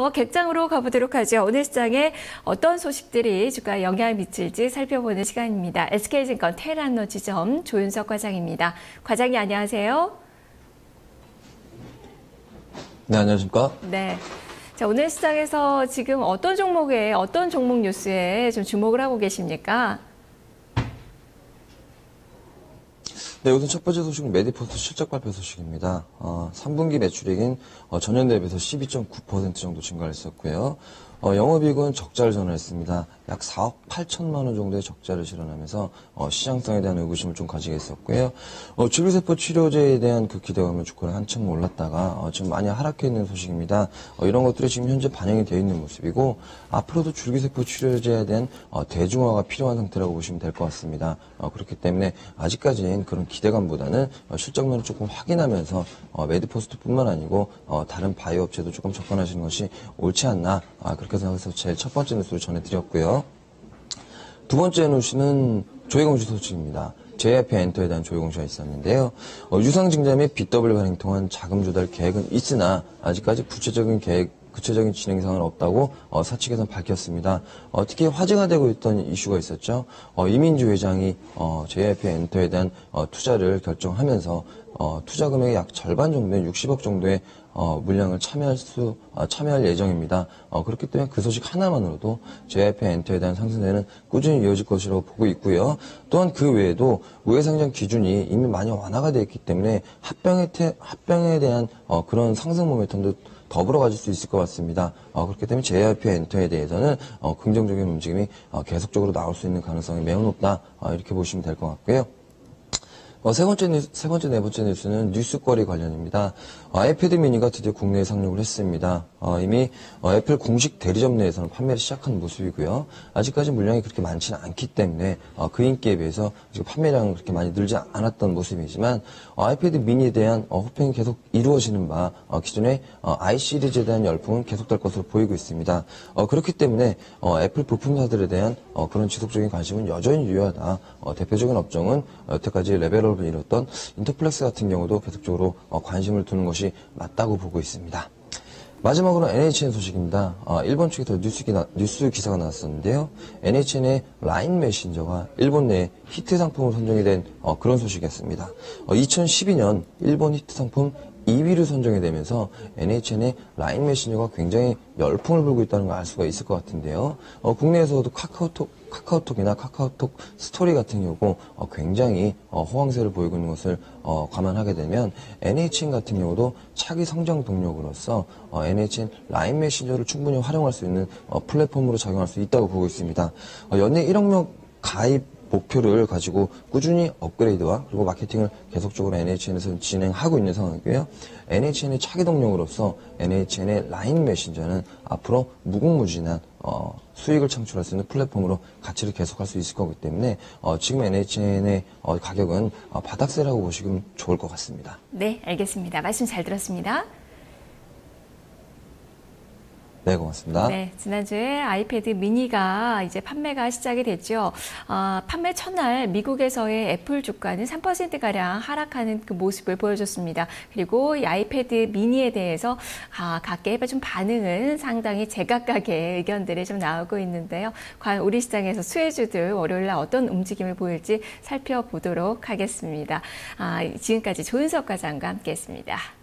어, 객장으로 가보도록 하죠. 오늘 시장에 어떤 소식들이 주가에 영향을 미칠지 살펴보는 시간입니다. SK증권 테란노 지점 조윤석 과장입니다. 과장님 안녕하세요. 네, 안녕하십니까? 네. 자, 오늘 시장에서 지금 어떤 종목에, 어떤 종목 뉴스에 좀 주목을 하고 계십니까? 네, 우선 첫 번째 소식은 메디포스 실적 발표 소식입니다. 어, 3분기 매출액인 어, 전년 대비해서 12.9% 정도 증가했었고요. 어, 영업이익은 적자를 전환했습니다. 약 4억 8천만 원 정도의 적자를 실현하면서 어, 시장성에 대한 의구심을 좀 가지게 했었고요. 어, 줄기세포 치료제에 대한 그 기대감을 주가를 한층 올랐다가 어, 지금 많이 하락해 있는 소식입니다. 어, 이런 것들이 지금 현재 반영이 되어 있는 모습이고 앞으로도 줄기세포 치료제에 대한 어, 대중화가 필요한 상태라고 보시면 될 것 같습니다. 어, 그렇기 때문에 아직까지는 그런 기대감보다는 어, 실적면을 조금 확인하면서 어, 메디포스트뿐만 아니고 어, 다른 바이오 업체도 조금 접근하시는 것이 옳지 않나 아, 그렇게 생각해서 제일 첫 번째 뉴스를 전해드렸고요. 두 번째 뉴스는 조회공시 소식입니다. JYP 엔터에 대한 조회공시가 있었는데요. 어, 유상증자 및 BW 발행 통한 자금 조달 계획은 있으나 아직까지 구체적인 계획 구체적인 진행 사항은 없다고 어, 사측에서 밝혔습니다. 어, 특히 화제가 되고 있던 이슈가 있었죠. 어, 이민주 회장이 어, JYP 엔터에 대한 어, 투자를 결정하면서 어, 투자 금액의 약 절반 정도의 60억 정도의 어, 물량을 참여할 수 아, 참여할 예정입니다. 어, 그렇기 때문에 그 소식 하나만으로도 JYP 엔터에 대한 상승세는 꾸준히 이어질 것이라고 보고 있고요. 또한 그 외에도 우회상장 기준이 이미 많이 완화가 되어 있기 때문에 합병에, 태, 합병에 대한 어, 그런 상승 모멘텀도 더불어 가질 수 있을 것 같습니다. 어, 그렇기 때문에 JYP 엔터에 대해서는 어, 긍정적인 움직임이 어, 계속적으로 나올 수 있는 가능성이 매우 높다. 어, 이렇게 보시면 될 것 같고요. 어, 세 번째 뉴스, 세 번째, 네 번째 뉴스는 뉴스거리 관련입니다. 어, 아이패드 미니가 드디어 국내에 상륙을 했습니다. 어, 이미 어, 애플 공식 대리점 내에서는 판매를 시작한 모습이고요. 아직까지 물량이 그렇게 많지는 않기 때문에 어, 그 인기에 비해서 지금 판매량은 그렇게 많이 늘지 않았던 모습이지만 어, 아이패드 미니에 대한 어, 호평이 계속 이루어지는 바 어, 기존의 어, i 시리즈에 대한 열풍은 계속될 것으로 보이고 있습니다. 어, 그렇기 때문에 어, 애플 부품사들에 대한 어, 그런 지속적인 관심은 여전히 유효하다. 어, 대표적인 업종은 여태까지 레벨업 사업을 이뤘던 인터플렉스 같은 경우도 계속적으로 어, 관심을 두는 것이 맞다고 보고 있습니다. 마지막으로 NHN 소식입니다. 어, 일본 측에서 뉴스, 기나, 뉴스 기사가 나왔었는데요. NHN의 라인 메신저가 일본 내 히트 상품으로 선정이 된 어, 그런 소식이었습니다. 2012년 일본 히트 상품 2위를 선정이 되면서 NHN의 라인 메신저가 굉장히 열풍을 불고 있다는 걸 알 수가 있을 것 같은데요. 어, 국내에서도 카카오톡, 카카오톡이나 카카오톡 스토리 같은 경우 어, 굉장히 어, 호황세를 보이고 있는 것을 어, 감안하게 되면 NHN 같은 경우도 차기 성장 동력으로서 어, NHN 라인 메신저를 충분히 활용할 수 있는 어, 플랫폼으로 작용할 수 있다고 보고 있습니다. 어, 연내 1억 명 가입 목표를 가지고 꾸준히 업그레이드와 그리고 마케팅을 계속적으로 NHN에서 진행하고 있는 상황이고요. NHN의 차기 동력으로서 NHN의 라인 메신저는 앞으로 무궁무진한 어, 수익을 창출할 수 있는 플랫폼으로 가치를 계속할 수 있을 거기 때문에 어, 지금 NHN의 어, 가격은 어, 바닥세라고 보시면 좋을 것 같습니다. 네, 알겠습니다. 말씀 잘 들었습니다. 네, 고맙습니다. 네, 지난주에 아이패드 미니가 이제 판매가 시작이 됐죠. 아, 판매 첫날 미국에서의 애플 주가는 3%가량 하락하는 그 모습을 보여줬습니다. 그리고 이 아이패드 미니에 대해서 아, 각계의 좀 반응은 상당히 제각각의 의견들이 좀 나오고 있는데요. 과연 우리 시장에서 수혜주들 월요일날 어떤 움직임을 보일지 살펴보도록 하겠습니다. 아, 지금까지 조윤석 과장과 함께했습니다.